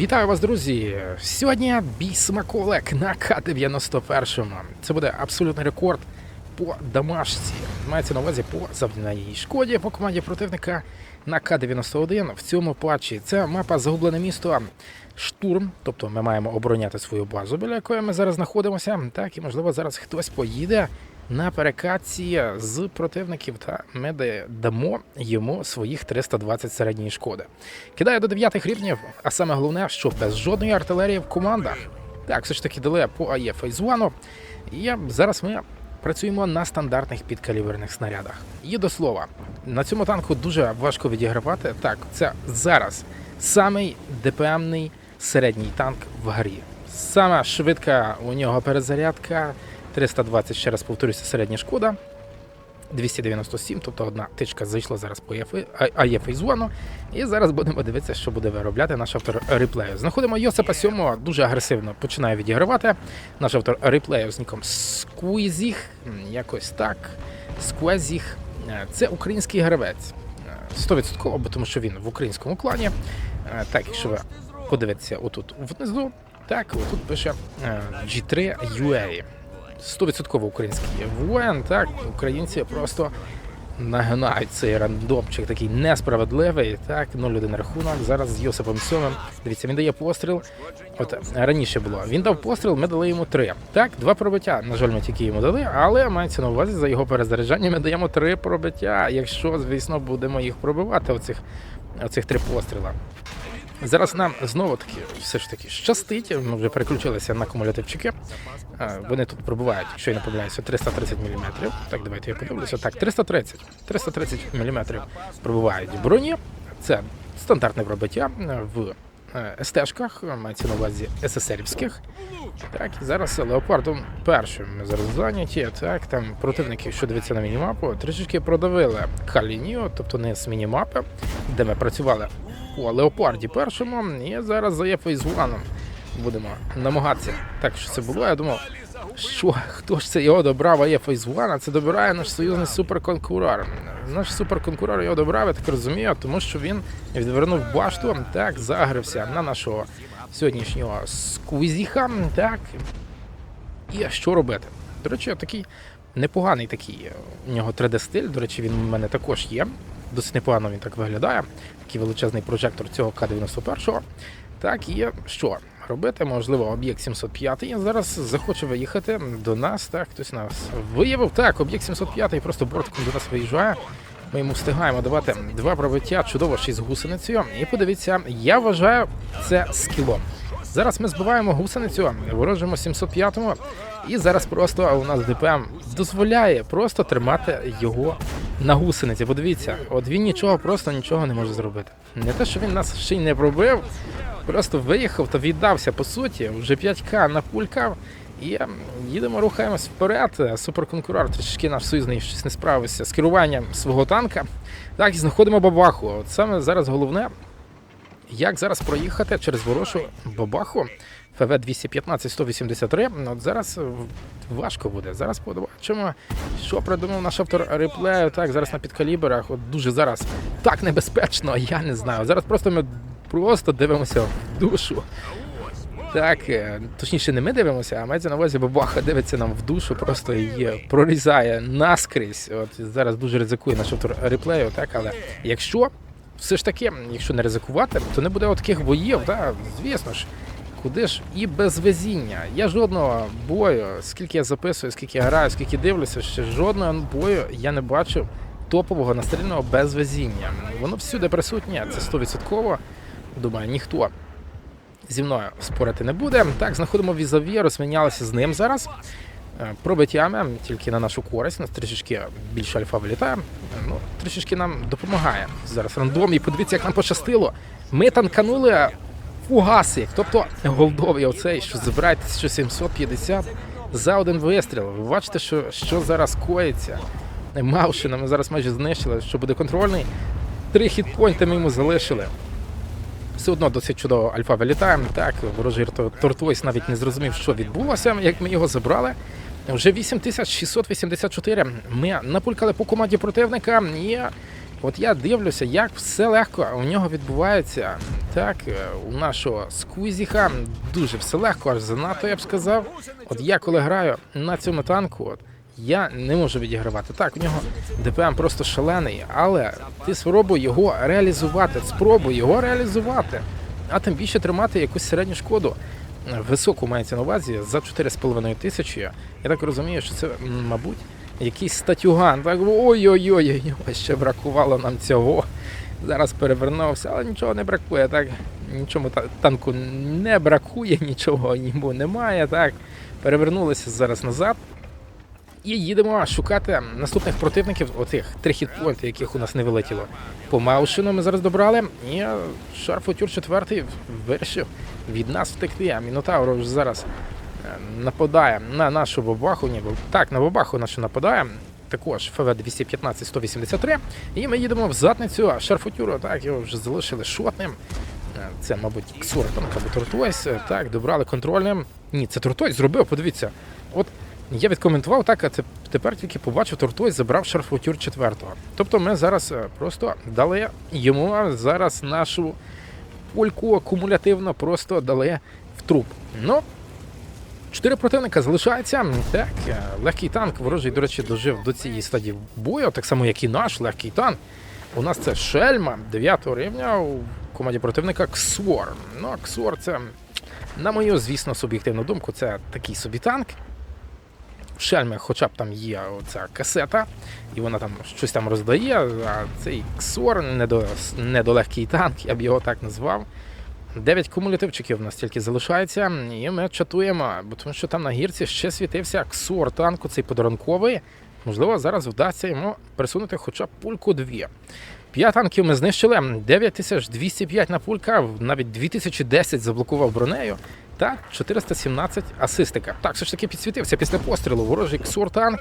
Вітаю вас, друзі! Сьогодні бій смаколик на К-91. Це буде абсолютний рекорд по домашці. Мається на увазі по завданій шкоді по команді противника на К-91 в цьому патчі. Це мапа Загублене місто Штурм. Тобто ми маємо обороняти свою базу, біля якої ми зараз знаходимося. Так, і можливо зараз хтось поїде на перекатці з противників, та ми дамо йому своїх 320 середньої шкоди. Кидає до 9 рівнів, а саме головне, що без жодної артилерії в командах. Так, все ж таки дали по АЄ Фейзвану. І зараз ми працюємо на стандартних підкаліберних снарядах. І до слова, на цьому танку дуже важко відігравати. Так, це зараз самий ДПМний середній танк в грі. Сама швидка у нього перезарядка, 320, ще раз повторюся, середня шкода. 297, тобто одна тичка зайшла зараз по АЄ Фейзвану. І зараз будемо дивитися, що буде виробляти наш автор реплею. Знаходимо Йосипа Сьомого, дуже агресивно починає відігравати. Наш автор реплею з ніком Сквізіх, якось так. Сквезіх. Е, Це український гравець. Е, 100%, бо тому що він в українському клані. Е, Так, якщо ви подивитеся отут внизу, так, отут пише е, G3 UA. 100% український воїн, так, українці просто нагинають цей рандомчик такий несправедливий. Так, 0-1 рахунок. Зараз з Йосипом Сьомим. Дивіться, він дає постріл. От раніше було. Він дав постріл, ми дали йому три. Так, два пробиття. На жаль, ми тільки йому дали, але мається на увазі за його перезаряджання. Ми даємо три пробиття. Якщо, звісно, будемо їх пробивати, оцих, оцих три постріла. Зараз нам знову таки все ж таки щастить. Ми вже переключилися на кумулятивчики. Е, Вони тут пробувають, якщо я не помиляюся, 330 мм. Так, давайте я подивлюся. Так, 330. 330 мм пробувають броні. Це стандартне пробиття в е, СТ-шках, мається на увазі СССРівських. Так, і зараз леопардом першим зараз зайняті. Так, там противники, що дивиться на мінімапу, трішечки продавили К-лінію, тобто не з мінімапи, де ми працювали по леопарді першому, і зараз за Фейзваном будемо намагатися. Так що це було. Я думав, що хто ж це його добрав, є Фейзвана? Це добирає наш союзний суперконкурор. Наш суперконкурор його добрав, я так розумію, тому що він відвернув башту, так, загрився на нашого сьогоднішнього сквізіха. Так. І що робити? До речі, такий непоганий такий е, у нього 3D-стиль. До речі, він у мене також є. Досить непогано він так виглядає. Такий величезний прожектор цього К-91. Так, і що робити? Можливо, об'єкт 705 зараз захоче виїхати до нас. Так, хтось нас виявив. Так, об'єкт 705 просто бортиком до нас виїжджає. Ми йому встигаємо давати два пробиття, чудово ще з гусеницею. І подивіться, я вважаю це скілом. Зараз ми збиваємо гусеницю, ворожимо 705-му, і зараз просто у нас ДПМ дозволяє просто тримати його на гусениці. Подивіться, от він нічого, просто нічого не може зробити. Не те, що він нас ще й не пробив, просто виїхав та віддався по суті, вже 5К напулькав. І ем, їдемо, рухаємось вперед. Суперконкурор трішки наш союзний щось не справився з керуванням свого танка. Так, і знаходимо бабаху. От саме зараз головне, як зараз проїхати через ворожу бабаху ФВ 215 183. От зараз важко буде. Зараз побачимо, що придумав наш автор реплею. Так, зараз на підкаліберах. От дуже зараз так небезпечно, я не знаю. Зараз просто ми просто дивимося в душу. Так, е, точніше, не ми дивимося, а мається на увазі бабаха дивиться нам в душу, просто її прорізає наскрізь. От зараз дуже ризикує наш автор реплею, так, але якщо все ж таки, якщо не ризикувати, то не буде от таких боїв, так, звісно ж. Куди ж і без везіння. Я жодного бою, скільки я записую, скільки я граю, скільки дивлюся, ще жодного бою я не бачив топового настрільного без везіння. Воно всюди присутнє, це 100%. Думаю, ніхто зі мною спорити не буде. Так, знаходимо візаві, розмінялися з ним зараз. Е, Пробиттями тільки на нашу користь, нас трішечки більше альфа вилітає. Ну, трішечки нам допомагає зараз рандом. І подивіться, як нам пощастило. Ми танканули фугаси, тобто голдовий оцей, що забирає 1750 за один вистріл. Ви бачите, що, що зараз коїться. Маушина ми зараз майже знищили, що буде контрольний. Три хітпойнти ми йому залишили. Все одно досить чудово альфа вилітає. Так, ворожий Торт- Тортвойс навіть не зрозумів, що відбулося, як ми його забрали. Вже 8684 ми напулькали по команді противника і От я дивлюся, як все легко у нього відбувається. Так, е, у нашого сквізіха дуже все легко, аж занадто я б сказав. От я коли граю на цьому танку, от я не можу відігравати. Так, у нього ДПМ просто шалений, але ти спробуй його реалізувати, спробуй його реалізувати, а тим більше тримати якусь середню шкоду. Високу мається на увазі за 4,5 тисячі. Я так розумію, що це, мабуть, якийсь статюган. Так, ой-ой-ой, ще бракувало нам цього. Зараз перевернувся, але нічого не бракує. Так, нічому танку не бракує, нічого йому немає. Так, перевернулися зараз назад. І їдемо шукати наступних противників, отих три хітпойнти, яких у нас не вилетіло. По Маушину ми зараз добрали, і Шарфутюр четвертий вирішив від нас втекти. А Мінотавр вже зараз е, нападає на нашу бабаху. Ні, бо- так, на бабаху нашу нападає. Також ФВ 215 183. І ми їдемо в задницю Шарфутюру. Так, його вже залишили шотним. Е, Це, мабуть, Ксортон або Тортойс. Е, Так, добрали контрольним. Ні, це Тортойс зробив, подивіться. От я відкоментував так, а тепер тільки побачив Тортойс забрав шарфутюр четвертого. Тобто ми зараз е, просто дали йому зараз нашу пульку кумулятивно просто дали в труп. Ну, чотири противника залишається. Так, е, легкий танк ворожий, до речі, дожив до цієї стадії бою, так само, як і наш легкий танк. У нас це Шельма 9 рівня у команді противника Ксор. Ну, Ксор це, на мою, звісно, суб'єктивну думку, це такий собі танк. В Шельмі хоча б там є оця касета, і вона там щось там роздає, а цей Ксор недолегкий танк, я б його так назвав. Дев'ять кумулятивчиків у нас тільки залишається, і ми чатуємо, бо тому що там на гірці ще світився Ксор танку, цей подарунковий. Можливо, зараз вдасться йому присунути хоча б пульку дві. П'ять танків ми знищили, 9205 на пулька, навіть 2010 заблокував бронею та 417 асистика. Так, все ж таки підсвітився після пострілу. Ворожий ксур танк.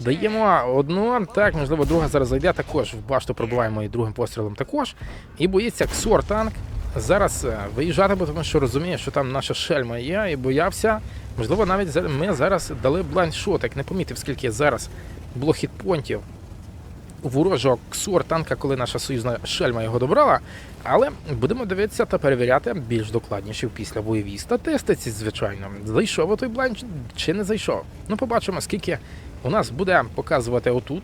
Даємо одну, так, можливо, друга зараз зайде також. В башту пробиваємо і другим пострілом також. І боїться ксур танк. Зараз е, виїжджати, тому що розуміє, що там наша шельма є, і боявся. Можливо, навіть ми зараз дали блайндшот, як не помітив, скільки зараз було хітпонтів ворожого ксур танка, коли наша союзна шельма його добрала. Але будемо дивитися та перевіряти більш докладніше після бойовій статистиці, звичайно. Зайшов той блайнд чи не зайшов. Ну, побачимо, скільки у нас буде показувати отут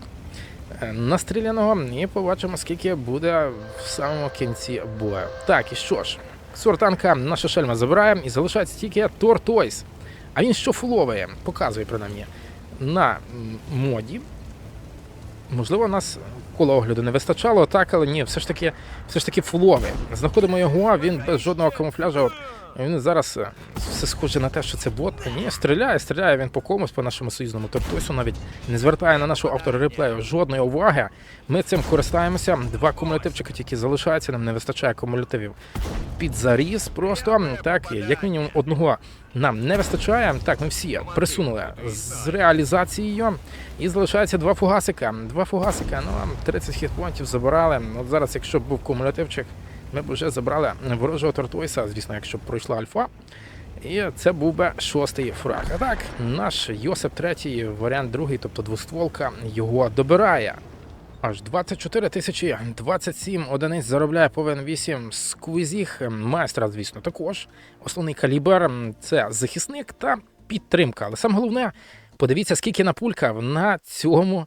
е, настріляного, і побачимо, скільки буде в самому кінці бою. Так, і що ж, ксур танка наша шельма забирає і залишається тільки Тортойс. А він що фуловує, показує принаймні на моді. Можливо, нас коло огляду не вистачало, так, але ні, все ж таки, все ж таки фуловий. Знаходимо його, він без жодного камуфляжа. Він зараз е, все схоже на те, що це бот. Ні, стріляє, стріляє він по комусь, по нашому союзному Тортосу, навіть не звертає на нашого автора реплею жодної уваги. Ми цим користаємося. Два кумулятивчики тільки залишаються, нам не вистачає кумулятивів під заріз. Просто так, як мінімум одного нам не вистачає. Так, ми всі присунули з реалізацією. І залишається два фугасика. Два фугасика, ну 30 хітпонтів забирали. От зараз, якщо б був кумулятивчик, ми б вже забрали ворожого Тортойса, звісно, якщо б пройшла альфа. І це був би шостий фраг. А так, наш Йосип третій, варіант другий, тобто двостволка, його добирає. Аж 24 тисячі 27 одиниць заробляє повен 8 сквізіх. Майстра, звісно, також. Основний калібр це захисник та підтримка. Але саме головне, подивіться, скільки напулькав на цьому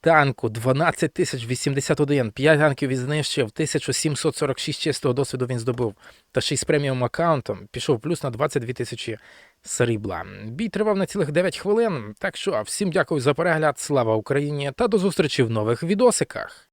танку. 12 тисяч 81. 5 танків він знищив, 1746 чистого досвіду він здобув. Та ще й з преміум аккаунтом пішов плюс на 22 тисячі срібла. Бій тривав на цілих 9 хвилин. Так що всім дякую за перегляд. Слава Україні та до зустрічі в нових відосиках.